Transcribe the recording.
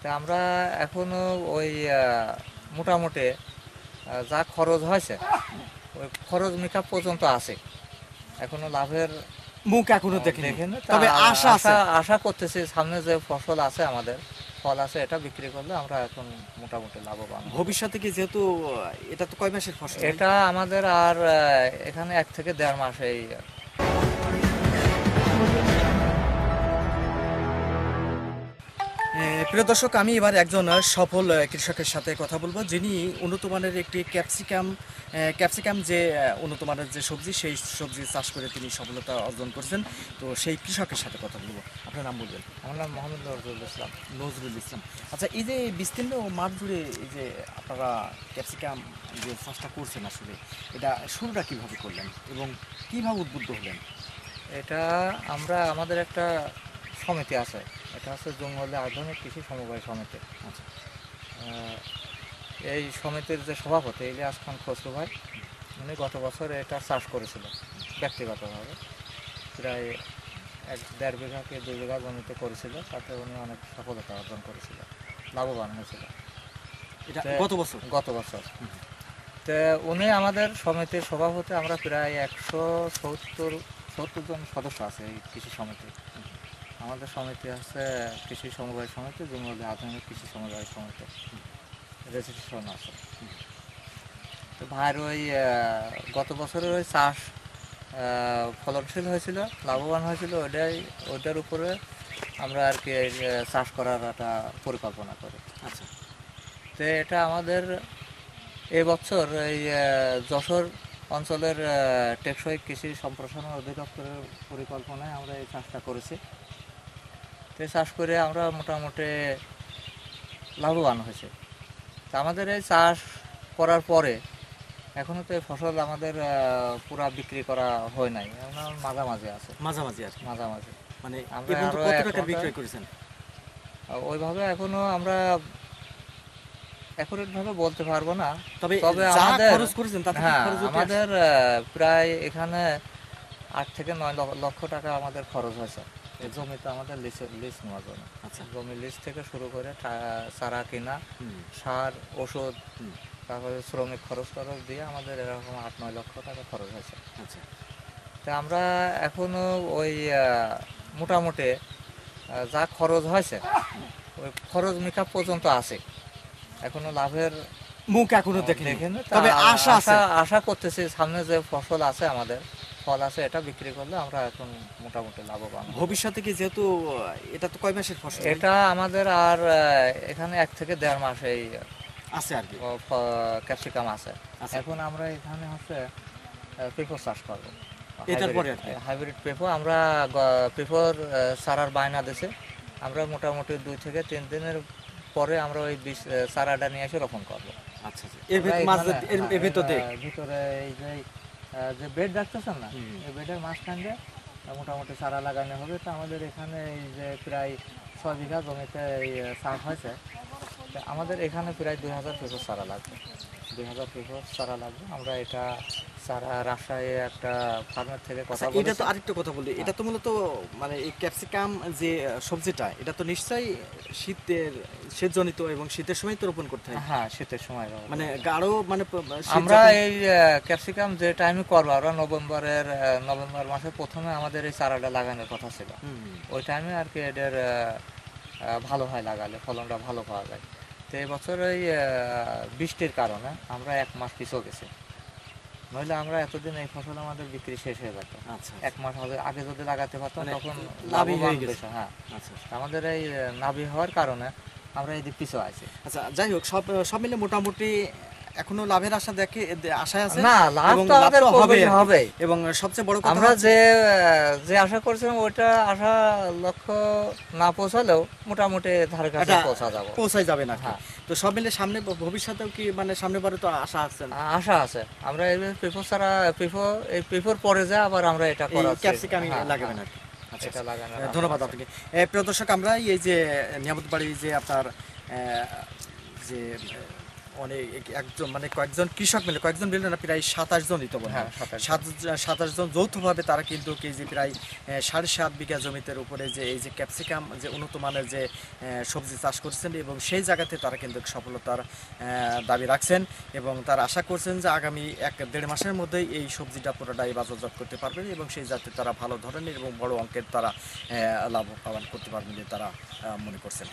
তা আমরা এখনও ওই মোটামুটি যা খরচ হয়েছে ওই খরচ মেকআপ পর্যন্ত আছে। এখনও লাভের মুখ এখনও দেখেনি। তবে আশা আশা করতেছি সামনে যে ফসল আছে আমাদের ফল আছে এটা বিক্রি করলে আমরা এখন মোটামুটি লাভবান ভবিষ্যতে কি যেহেতু এটা তো কয় মাসের ফসল? এটা আমাদের আর এখানে এক থেকে দেড় মাস এই প্রিয় দর্শক আমি এবার একজন সফল কৃষকের সাথে কথা বলব। যিনি উন্নত মানের একটি ক্যাপসিকাম ক্যাপসিকাম যে উন্নত মানের যে সবজি সেই সবজি চাষ করে তিনি সফলতা অর্জন করছেন। তো সেই কৃষকের সাথে কথা বলব। আপনার নাম বলবেন? আমার নাম মোহাম্মদ নজরুল ইসলাম। নজরুল ইসলাম। আচ্ছা এই যে বিস্তীর্ণ মাঠ জুড়ে এই যে আপনারা ক্যাপসিকাম যে চাষটা করছেন আসলে এটা শুরুটা কীভাবে করলেন এবং কীভাবে উদ্বুদ্ধ হলেন? এটা আমরা আমাদের একটা সমিতি আছে। এটা হচ্ছে জঙ্গলে আধুনিক কৃষি সমবায় সমিতি। আচ্ছা। এই সমিতির যে সভাপতি ইলিয়াস খান খসরু ভাই উনি গত বছর এটা চাষ করেছিল ব্যক্তিগতভাবে। প্রায় এক দেড় বিঘা কি দুই বিঘা জমিতে করেছিল তাতে উনি অনেক সফলতা অর্জন করেছিল লাভবান হয়েছিল। এটা গত বছর? গত বছর। তো উনি আমাদের সমিতির সভাপতি আমরা প্রায় একশো সত্তর সত্তর জন সদস্য আছে এই কৃষি সমিতি আমাদের সমিতি আছে কৃষি সমবায় সমিতি জঙ্গলে আধুনিক কৃষি সমবায় সমিতি রেজিস্ট্রেশন আছে। তো ভাইয়ের ওই গত বছরের ওই চাষ ফলনশীল হয়েছিল লাভবান হয়েছিল ওইটাই ওইটার উপরে আমরা আর কি চাষ করার একটা পরিকল্পনা করি। আচ্ছা। তো এটা আমাদের এবছর এই যশোর অঞ্চলের টেকসই কৃষি সম্প্রসারণ অধিদপ্তরের পরিকল্পনায় আমরা এই চাষটা করেছি। এই চাষ করে আমরা মোটামুটি লাভবান হয়েছে। তা আমাদের এই চাষ করার পরে এখনও তো এই ফসল আমাদের পুরা বিক্রি করা হয় নাই। এখন মাঝামাঝি আছে। মাঝামাঝি কি। মাঝামাঝি। মানে আমরা এ আরও কত টাকা ঘন্টা- করেছেন? ওইভাবে এখনও আমরা অ্যাকুরেট ভাবে বলতে পারব না। তবে তবে আমাদের- খরচ করেছেন তাতে হ্যাঁ খরচ আমাদের প্রায় এখানে আট থেকে নয় লক্ষ টাকা আমাদের খরচ হয়েছে। এই জমিতে আমাদের লিজ লিজ নেওয়ার জন্য। আচ্ছা। জমি লিজ থেকে শুরু করে চারা কিনা সার ওষুধ তারপরে শ্রমিক খরচ টরচ দিয়ে আমাদের এরকম আট নয় লক্ষ টাকা খরচ হয়েছে। আচ্ছা। তা আমরা এখনও ওই মোটামুটি যা খরচ হয়েছে ওই খরচ মেকআপ পর্যন্ত আছে। এখনও লাভের মুখ এখনও দেখেনি। তবে আশা আশা করতেছি সামনে যে ফসল আছে আমাদের ফল আছে এটা বিক্রি করলে আমরা এখন মোটামুটি লাভবান। ভবিষ্যতে কি যেহেতু এটা তো কয় মাসের ফসল? এটা আমাদের আর এখানে এক থেকে দেড় মাস এই আছে আর কি। ক্যাপসিকাম আছে। এখন আমরা এখানে হচ্ছে পেঁপো চাষ করব। এটার পরে হাইব্রিড পেঁপো আমরা পেঁপোর চারার বায়না দিছে আমরা মোটামুটি দুই থেকে তিন দিনের পরে আমরা ওই বীজ আহ, চারাটা নিয়ে এসে রোপণ করব। আচ্ছা আচ্ছা। এর ভেতর হ্যাঁ, ভেতরে এই যে যে বেড রাখতেছেন না এই বেডের মাঝখান দিয়ে মোটামুটি চারা লাগানো হবে। তো আমাদের এখানে এই যে প্রায় ছয় বিঘা জমিতে এই চাষ হয়েছে। আমাদের এখানে প্রায় দুই হাজার পেঁপোর চারা লাগবে। দুই হাজার পেঁপোর চারা লাগবে। আমরা এটা চারা রাজশাহী একটা ফার্মের থেকে কথা আচ্ছা, এটা তো আরেকটা কথা বলি। এটা তো মূলত মানে এই ক্যাপসিকাম যে সবজিটা এটা তো নিশ্চয়ই শীতের শীতজনিত এবং শীতের সময় তো রোপণ করতে হয়। হ্যাঁ শীতের সময় মানে গাঢ় মানে আমরা এই ক্যাপসিকাম যে টাইমে করব আমরা নভেম্বরের নভেম্বর মাসে প্রথমে আমাদের এই চারাটা লাগানোর কথা ছিল। ওই টাইমে আর কি এদের ভালো হয় লাগালে ফলনটা ভালো পাওয়া যায়। তো এবছর ওই বৃষ্টির কারণে আমরা এক মাস পিছিয়ে গেছি। নইলে আমরা এতদিন এই ফসল আমাদের বিক্রি শেষ হয়ে যেত। আচ্ছা এক মাস হবে আগে যদি লাগাতে পারতাম মানে তখন লাভই হয়ে গেছে। হ্যাঁ। আচ্ছা আমাদের এই নাভি হওয়ার কারণে আমরা এই দিক পিছিয়ে আছি আচ্ছা যাই হোক সব সব মিলে মোটামুটি এখনও লাভের আশা দেখে আশায় আছে না লাভ তো আমাদের হবে। হবে এবং সবচেয়ে বড় কথা আমরা যে যে আশা করছিলাম ওইটা আশা লক্ষ্য না পৌঁছালেও মোটামুটি ধারে কাছে পৌঁছা যাব। পৌঁছাই যাবে না। হ্যাঁ। তো সব মিলে সামনে ভবিষ্যতেও কি মানে সামনে বারে তো আশা আছে আশা আছে। আমরা এই ছাড়া এই পরে যা আবার আমরা এটা করাচ্ছি ক্যাপসিকাম হ্যাঁ, লাগাবেন আর আচ্ছা। ধন্যবাদ আপনাকে। প্রিয় দর্শক আমরা এই যে নিয়ামত বাড়ি যে আপনার যে অনেক একজন মানে কয়েকজন কৃষক মিলে কয়েকজন মিলে না প্রায় সাতাশ জনই তো বললাম হ্যাঁ, 27 সাত সাতাশ জন যৌথভাবে তারা কিন্তু কেজি প্রায় সাড়ে সাত বিঘা জমিতে উপরে যে এই যে ক্যাপসিকাম যে উন্নত মানের যে সবজি চাষ করছেন এবং সেই জায়গাতে তারা কিন্তু সফলতার দাবি রাখছেন এবং তারা আশা করছেন যে আগামী এক দেড় মাসের মধ্যেই এই সবজিটা পুরোটাই বাজারজাত করতে পারবেন এবং সেই যাতে তারা ভালো ধরনের এবং বড় অঙ্কের তারা লাভবান করতে পারবেন বলে তারা মনে করছেন.